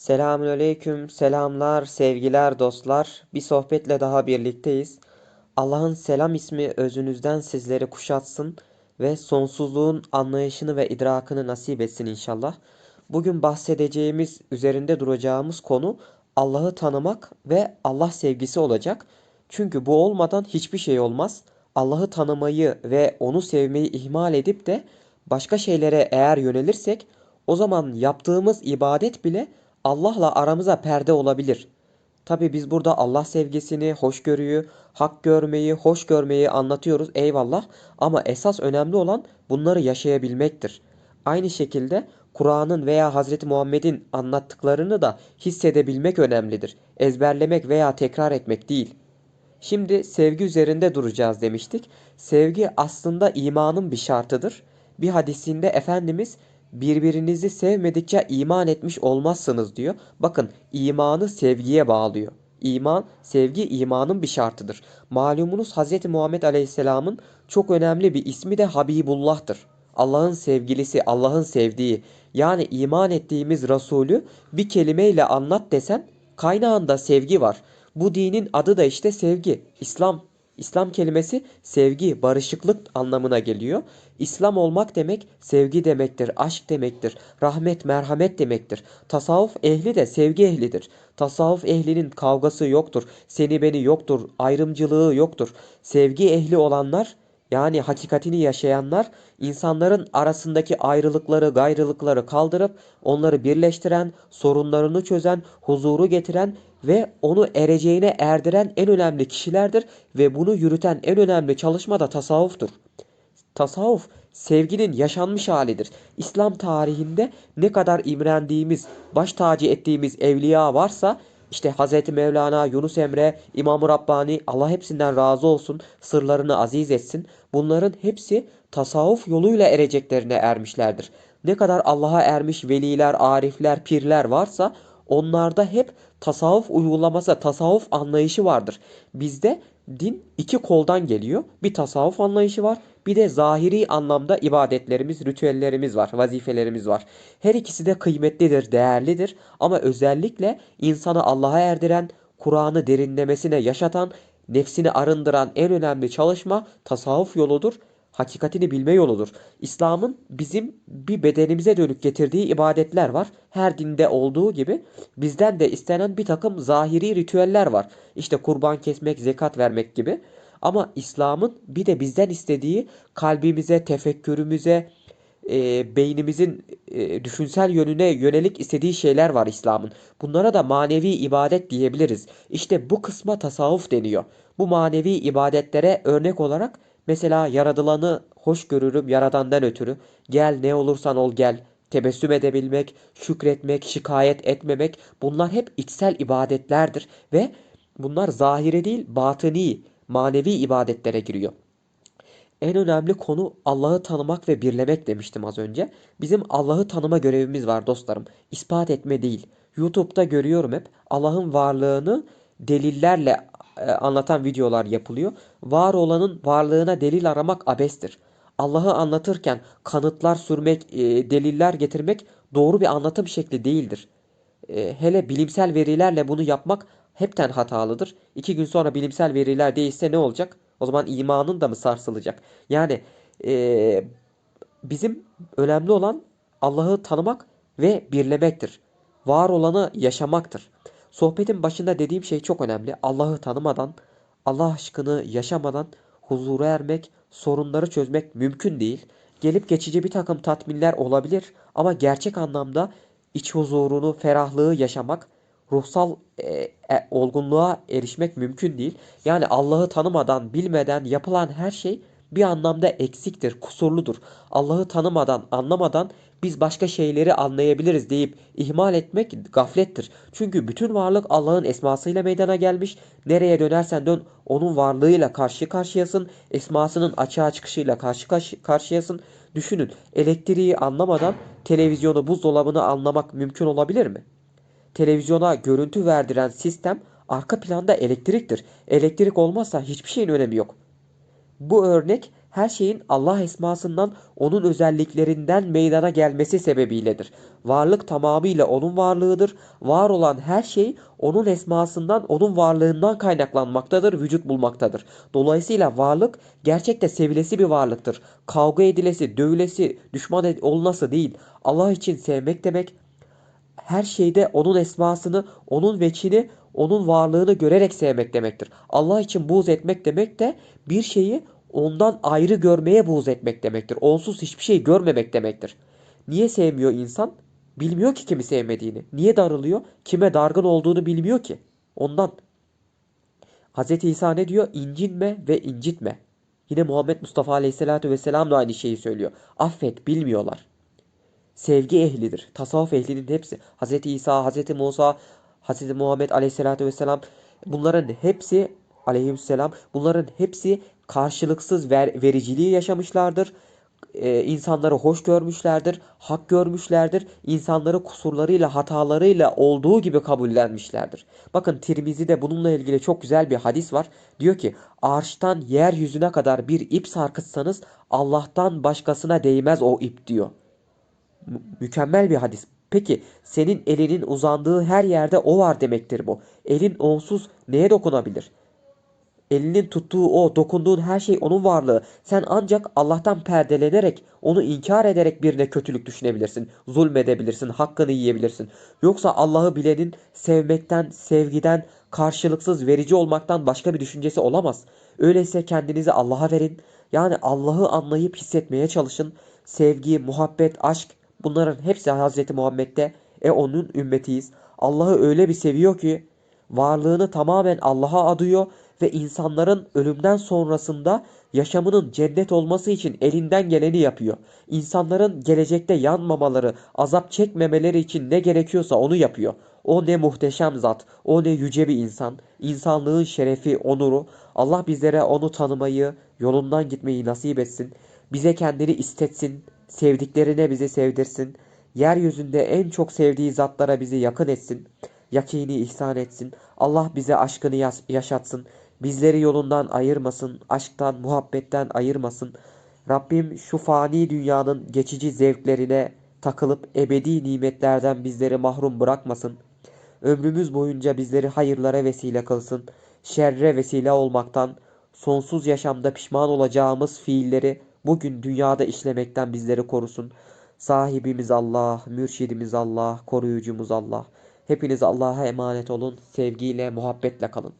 Selamünaleyküm, selamlar, sevgiler dostlar. Bir sohbetle daha birlikteyiz. Allah'ın selam ismi özünüzden sizleri kuşatsın ve sonsuzluğun anlayışını ve idrakını nasip etsin inşallah. Bugün bahsedeceğimiz, üzerinde duracağımız konu Allah'ı tanımak ve Allah sevgisi olacak. Çünkü bu olmadan hiçbir şey olmaz. Allah'ı tanımayı ve onu sevmeyi ihmal edip de başka şeylere eğer yönelirsek o zaman yaptığımız ibadet bile Allah'la aramıza perde olabilir. Tabii biz burada Allah sevgisini, hoşgörüyü, hak görmeyi, hoş görmeyi anlatıyoruz eyvallah ama esas önemli olan bunları yaşayabilmektir. Aynı şekilde Kur'an'ın veya Hazreti Muhammed'in anlattıklarını da hissedebilmek önemlidir. Ezberlemek veya tekrar etmek değil. Şimdi sevgi üzerinde duracağız demiştik. Sevgi aslında imanın bir şartıdır. Bir hadisinde Efendimiz birbirinizi sevmedikçe iman etmiş olmazsınız diyor. Bakın imanı sevgiye bağlıyor. İman, sevgi imanın bir şartıdır. Malumunuz Hz. Muhammed Aleyhisselam'ın çok önemli bir ismi de Habibullah'tır. Allah'ın sevgilisi, Allah'ın sevdiği. Yani iman ettiğimiz Resulü bir kelimeyle anlat desen kaynağında sevgi var. Bu dinin adı da işte sevgi. İslam. İslam kelimesi sevgi, barışıklık anlamına geliyor. İslam olmak demek sevgi demektir, aşk demektir, rahmet, merhamet demektir. Tasavvuf ehli de sevgi ehlidir. Tasavvuf ehlinin kavgası yoktur, seni beni yoktur, ayrımcılığı yoktur. Sevgi ehli olanlar yani hakikatini yaşayanlar insanların arasındaki ayrılıkları, gayrılıkları kaldırıp onları birleştiren, sorunlarını çözen, huzuru getiren ve onu ereceğine erdiren en önemli kişilerdir ve bunu yürüten en önemli çalışma da tasavvuftur. Tasavvuf sevginin yaşanmış halidir. İslam tarihinde ne kadar imrendiğimiz, baş tacı ettiğimiz evliya varsa işte Hz. Mevlana, Yunus Emre, İmam-ı Rabbani Allah hepsinden razı olsun, sırlarını aziz etsin. Bunların hepsi tasavvuf yoluyla ereceklerine ermişlerdir. Ne kadar Allah'a ermiş veliler, arifler, pirler varsa onlarda hep tasavvuf uygulaması, tasavvuf anlayışı vardır. Bizde din iki koldan geliyor. Bir tasavvuf anlayışı var, bir de zahiri anlamda ibadetlerimiz, ritüellerimiz var, vazifelerimiz var. Her ikisi de kıymetlidir, değerlidir ama özellikle insanı Allah'a erdiren, Kur'an'ı derinlemesine yaşatan, nefsini arındıran en önemli çalışma tasavvuf yoludur hakikatini bilme yoludur. İslam'ın bizim bir bedenimize dönük getirdiği ibadetler var. Her dinde olduğu gibi bizden de istenen bir takım zahiri ritüeller var. İşte kurban kesmek, zekat vermek gibi. Ama İslam'ın bir de bizden istediği kalbimize, tefekkürümüze, e, beynimizin e, düşünsel yönüne yönelik istediği şeyler var İslam'ın. Bunlara da manevi ibadet diyebiliriz. İşte bu kısma tasavvuf deniyor. Bu manevi ibadetlere örnek olarak mesela yaradılanı hoş görürüm yaradandan ötürü. Gel ne olursan ol gel. Tebessüm edebilmek, şükretmek, şikayet etmemek bunlar hep içsel ibadetlerdir ve bunlar zahire değil batıni, manevi ibadetlere giriyor. En önemli konu Allah'ı tanımak ve birlemek demiştim az önce. Bizim Allah'ı tanıma görevimiz var dostlarım. İspat etme değil. YouTube'da görüyorum hep Allah'ın varlığını delillerle e, anlatan videolar yapılıyor. Var olanın varlığına delil aramak abestir. Allah'ı anlatırken kanıtlar sürmek, e, deliller getirmek doğru bir anlatım şekli değildir. E, hele bilimsel verilerle bunu yapmak hepten hatalıdır. İki gün sonra bilimsel veriler değişse ne olacak? O zaman imanın da mı sarsılacak? Yani e, bizim önemli olan Allah'ı tanımak ve birlemektir. Var olanı yaşamaktır. Sohbetin başında dediğim şey çok önemli. Allah'ı tanımadan, Allah aşkını yaşamadan huzura ermek, sorunları çözmek mümkün değil. Gelip geçici bir takım tatminler olabilir ama gerçek anlamda iç huzurunu, ferahlığı yaşamak, ruhsal e, e, olgunluğa erişmek mümkün değil. Yani Allah'ı tanımadan, bilmeden yapılan her şey bir anlamda eksiktir, kusurludur. Allah'ı tanımadan, anlamadan biz başka şeyleri anlayabiliriz deyip ihmal etmek gaflettir. Çünkü bütün varlık Allah'ın esmasıyla meydana gelmiş. Nereye dönersen dön onun varlığıyla karşı karşıyasın. Esmasının açığa çıkışıyla karşı karşıyasın. Düşünün elektriği anlamadan televizyonu, buzdolabını anlamak mümkün olabilir mi? Televizyona görüntü verdiren sistem arka planda elektriktir. Elektrik olmazsa hiçbir şeyin önemi yok. Bu örnek her şeyin Allah esmasından, onun özelliklerinden meydana gelmesi sebebiyledir. Varlık tamamıyla onun varlığıdır. Var olan her şey onun esmasından, onun varlığından kaynaklanmaktadır, vücut bulmaktadır. Dolayısıyla varlık gerçekte sevilesi bir varlıktır. Kavga edilesi, dövülesi, düşman olunası değil. Allah için sevmek demek, her şeyde onun esmasını, onun veçini, onun varlığını görerek sevmek demektir. Allah için buğz etmek demek de bir şeyi ondan ayrı görmeye buğz etmek demektir. Onsuz hiçbir şey görmemek demektir. Niye sevmiyor insan? Bilmiyor ki kimi sevmediğini. Niye darılıyor? Kime dargın olduğunu bilmiyor ki. Ondan. Hz. İsa ne diyor? İncinme ve incitme. Yine Muhammed Mustafa Aleyhisselatü Vesselam da aynı şeyi söylüyor. Affet, bilmiyorlar sevgi ehlidir. Tasavvuf ehlinin hepsi. Hz. İsa, Hz. Musa, Hz. Muhammed Aleyhisselatü Vesselam bunların hepsi aleyhisselam bunların hepsi karşılıksız ver, vericiliği yaşamışlardır. Ee, insanları hoş görmüşlerdir, hak görmüşlerdir. İnsanları kusurlarıyla, hatalarıyla olduğu gibi kabullenmişlerdir. Bakın Tirmizi'de bununla ilgili çok güzel bir hadis var. Diyor ki, arştan yeryüzüne kadar bir ip sarkıtsanız Allah'tan başkasına değmez o ip diyor. Mü- Mükemmel bir hadis. Peki senin elinin uzandığı her yerde o var demektir bu. Elin onsuz neye dokunabilir? Elinin tuttuğu o, dokunduğun her şey onun varlığı. Sen ancak Allah'tan perdelenerek, onu inkar ederek birine kötülük düşünebilirsin, zulmedebilirsin, hakkını yiyebilirsin. Yoksa Allah'ı bilenin sevmekten, sevgiden, karşılıksız verici olmaktan başka bir düşüncesi olamaz. Öyleyse kendinizi Allah'a verin. Yani Allah'ı anlayıp hissetmeye çalışın. Sevgi, muhabbet, aşk bunların hepsi Hazreti Muhammed'de. E onun ümmetiyiz. Allah'ı öyle bir seviyor ki varlığını tamamen Allah'a adıyor ve insanların ölümden sonrasında yaşamının cennet olması için elinden geleni yapıyor. İnsanların gelecekte yanmamaları, azap çekmemeleri için ne gerekiyorsa onu yapıyor. O ne muhteşem zat, o ne yüce bir insan. İnsanlığın şerefi, onuru. Allah bizlere onu tanımayı, yolundan gitmeyi nasip etsin. Bize kendini istetsin, sevdiklerine bizi sevdirsin. Yeryüzünde en çok sevdiği zatlara bizi yakın etsin. Yakini ihsan etsin. Allah bize aşkını yaşatsın. Bizleri yolundan ayırmasın. Aşktan, muhabbetten ayırmasın. Rabbim şu fani dünyanın geçici zevklerine takılıp ebedi nimetlerden bizleri mahrum bırakmasın. Ömrümüz boyunca bizleri hayırlara vesile kılsın. Şerre vesile olmaktan, sonsuz yaşamda pişman olacağımız fiilleri bugün dünyada işlemekten bizleri korusun. Sahibimiz Allah, mürşidimiz Allah, koruyucumuz Allah. Hepiniz Allah'a emanet olun. Sevgiyle, muhabbetle kalın.